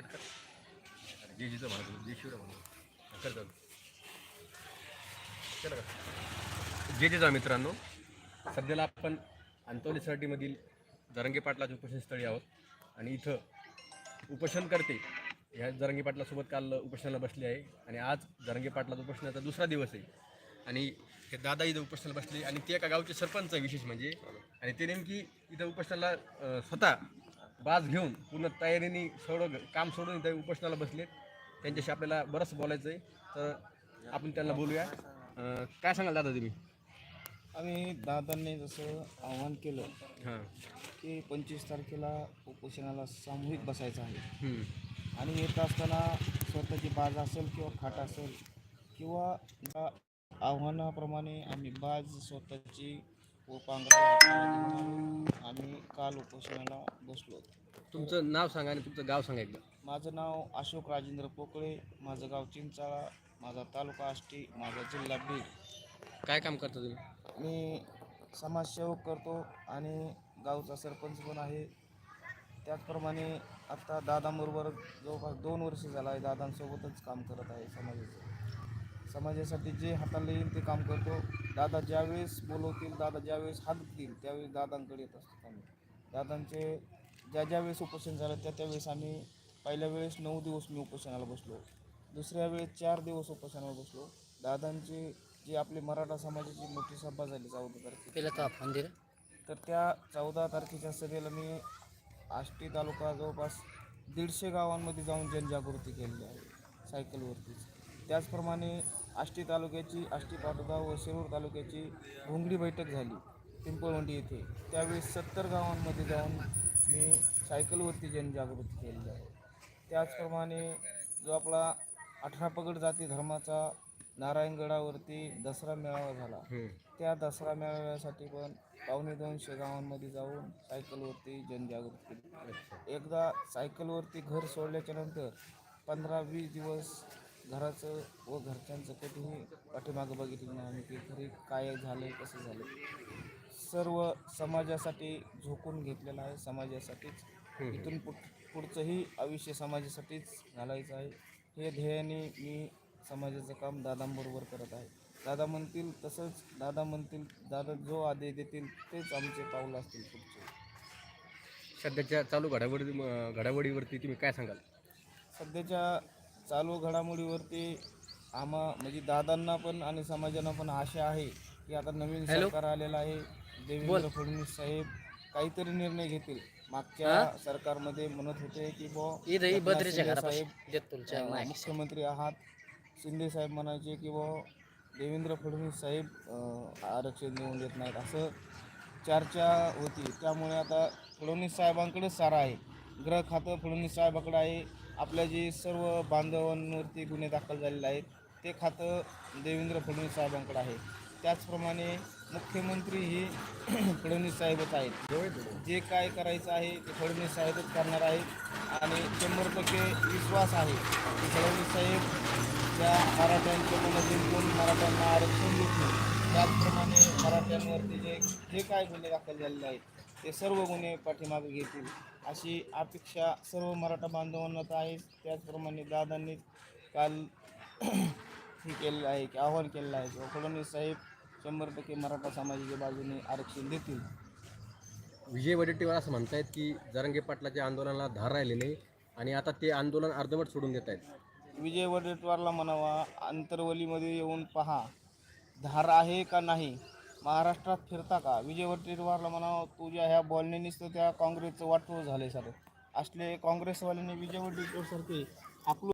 Cut कर. जे जिथं म्हणतो जे शिवरा म्हणतो कर चालू चला का? जे जा मित्रांनो सध्याला आपण अंतोली सरटीमधील जरंगे पाटलाच्या उपोषणस्थळी आहोत. आणि इथं उपोषण करते ह्या जरंगे पाटलासोबत काल उपोषणाला बसले आहे. आणि आज जरंगे पाटलाचा उपोषणाचा दुसरा दिवस आहे. आणि हे दादा इथं उपोषणाला बसले. आणि ते एका गावचे सरपंच आहे विशेष म्हणजे. आणि ते नेमकी इथं उपोषणाला स्वतः बाज घेऊन पूर्ण तयारीने सगळं काम सोडून इथं उपोषणाला बसलेत. त्यांच्याशी आपल्याला बरंच बोलायचं आहे तर आपण त्यांना बोलूया. अं, काय सांगाल दादा तुम्ही? आम्ही दादांनी जसं आव्हान केलं हां. की पंचवीस तारखेला उपोषणाला सामूहिक बसायचं आहे. हम्म. आणि येत असताना स्वतःची बाज असेल किंवा खाट असेल किंवा या आव्हानाप्रमाणे आम्ही बाज स्वतःची व पांघरा काल उपोषणाला बसलो तुमचं नाव सांगा आणि तुमचं गाव सांगा एकदा. माझं नाव अशोक राजेंद्र पोकळे माझं गाव चिंचाळा माझा तालुका आष्टी माझा जिल्हा बीड. काय काम करता तुम्ही? मी समाजसेवक करतो आणि गावचा सरपंच पण आहे. त्याचप्रमाणे आत्ता दादांबरोबर जवळपास दोन वर्ष झाला आहे दादांसोबतच काम करत आहे समाजाचं. समाजासाठी जे हाताला येईल ते काम करतो. दादा ज्यावेळेस बोलवतील दादा ज्यावेळेस हात देतील त्यावेळेस दादांकडे येत असतो आम्ही. दादांचे ज्या ज्या वेळेस उपोषण झालं त्या त्यावेळेस आम्ही पहिल्या वेळेस नऊ दिवस मी उपोषणाला बसलो. दुसऱ्या वेळेस चार दिवस उपोषणाला बसलो. दादांची जी आपली मराठा समाजाची मोठी सभा झाली चौदा तारखेला तर त्या चौदा तारखेच्या सभेला मी आष्टी तालुका जवळपास दीडशे गावांमध्ये जाऊन जनजागृती केलेली आहे सायकलवरतीच त्याचप्रमाणे आष्टी तालुक्याची आष्टी पाटोदा व शिरूर तालुक्याची घोंगडी बैठक झाली. पिंपळवंडी येथे. त्यावेळेस सत्तर गावांमध्ये जाऊन मी सायकलवरती जनजागृती केलेली आहे. त्याचप्रमाणे जो आपला अठरा पगड जाती धर्माचा नारायणगडावरती दसरा मेळावा झाला. त्या दसरा मेळाव्यासाठी पण पावणे दोनशे गावांमध्ये जाऊन सायकलवरती जनजागृती केली. एकदा सायकलवरती घर सोडल्याच्या नंतर पंधरा वीस दिवस घराचं व घरच्यांचं कधीही पाठीमागं बघितलं नाही आम्ही की घरी काय झालं कसं झालं सर्व समाजासाठी झोकून घेतलेलं आहे समाजासाठीच. इथून पुढ पुढचंही आयुष्य समाजासाठीच घालायचं आहे. हे ध्येयाने मी समाजाचं काम दादांबरोबर करत आहे. दादा म्हणतील तसंच दादा म्हणतील दादा जो आदेश देतील तेच आमचे पाऊल असतील पुढचे. सध्याच्या चालू घडामोडी घडामोडीवरती तुम्ही काय सांगाल? सध्याच्या चालू घडामोडीवरती आम्हा म्हणजे दादांना पण आणि समाजांना पण आशा आहे की आता नवीन? सरकार आलेलं आहे. देवेंद्र फडणवीस साहेब काहीतरी निर्णय घेतील. मागच्या? सरकारमध्ये म्हणत होते की बुवा साहेब मुख्यमंत्री आहात. शिंदे साहेब म्हणायचे की बुवा देवेंद्र फडणवीस साहेब आरक्षण देऊन देत नाहीत. असं चर्चा होती. त्यामुळे आता फडणवीस साहेबांकडेच सारा आहे. गृह खातं फडणवीस साहेबाकडे आहे. आपल्या जे सर्व बांधवांवरती गुन्हे दाखल झालेले आहेत ते खातं देवेंद्र फडणवीस साहेबांकडे आहे. त्याचप्रमाणे मुख्यमंत्री ही फडणवीस साहेबच आहेत. जे काय करायचं आहे ते फडणवीस साहेबच करणार आहेत आणि शंभर टक्के विश्वास आहे की फडणवीस साहेब त्या मराठ्यांच्या मनातून मराठ्यांना आरक्षण देतील त्याचप्रमाणे मराठ्यांवरती जे जे काय गुन्हे दाखल झालेले आहेत ते सर्व गुन्हे पाठीमागे घेतील अशी अपेक्षा सर्व मराठा बांधवांना तर आहे त्याचप्रमाणे दादांनी काल हे केलेलं आहे की आव्हान केलेलं आहे. की फडणवीस साहेब शंभर टक्के मराठा समाजाच्या बाजूने आरक्षण देतील. विजय वडेट्टीवार असं म्हणतायत की जरंगे पाटलाच्या आंदोलनाला धार राहिले नाही आणि आता ते आंदोलन अर्धवट सोडून देत आहेत विजय वडेट्टीवारला म्हणावा अंतरवलीमध्ये येऊन पहा धार आहे का नाही? महाराष्ट्रात फिरता का? विजय वडेट्टीवारला म्हणावं तुझ्या ह्या बोलण्यानेच तर त्या काँग्रेसचं वाटोळ झालं सर. असले काँग्रेसवाल्यांनी विजय वडेट्टीवारसारखे आपलं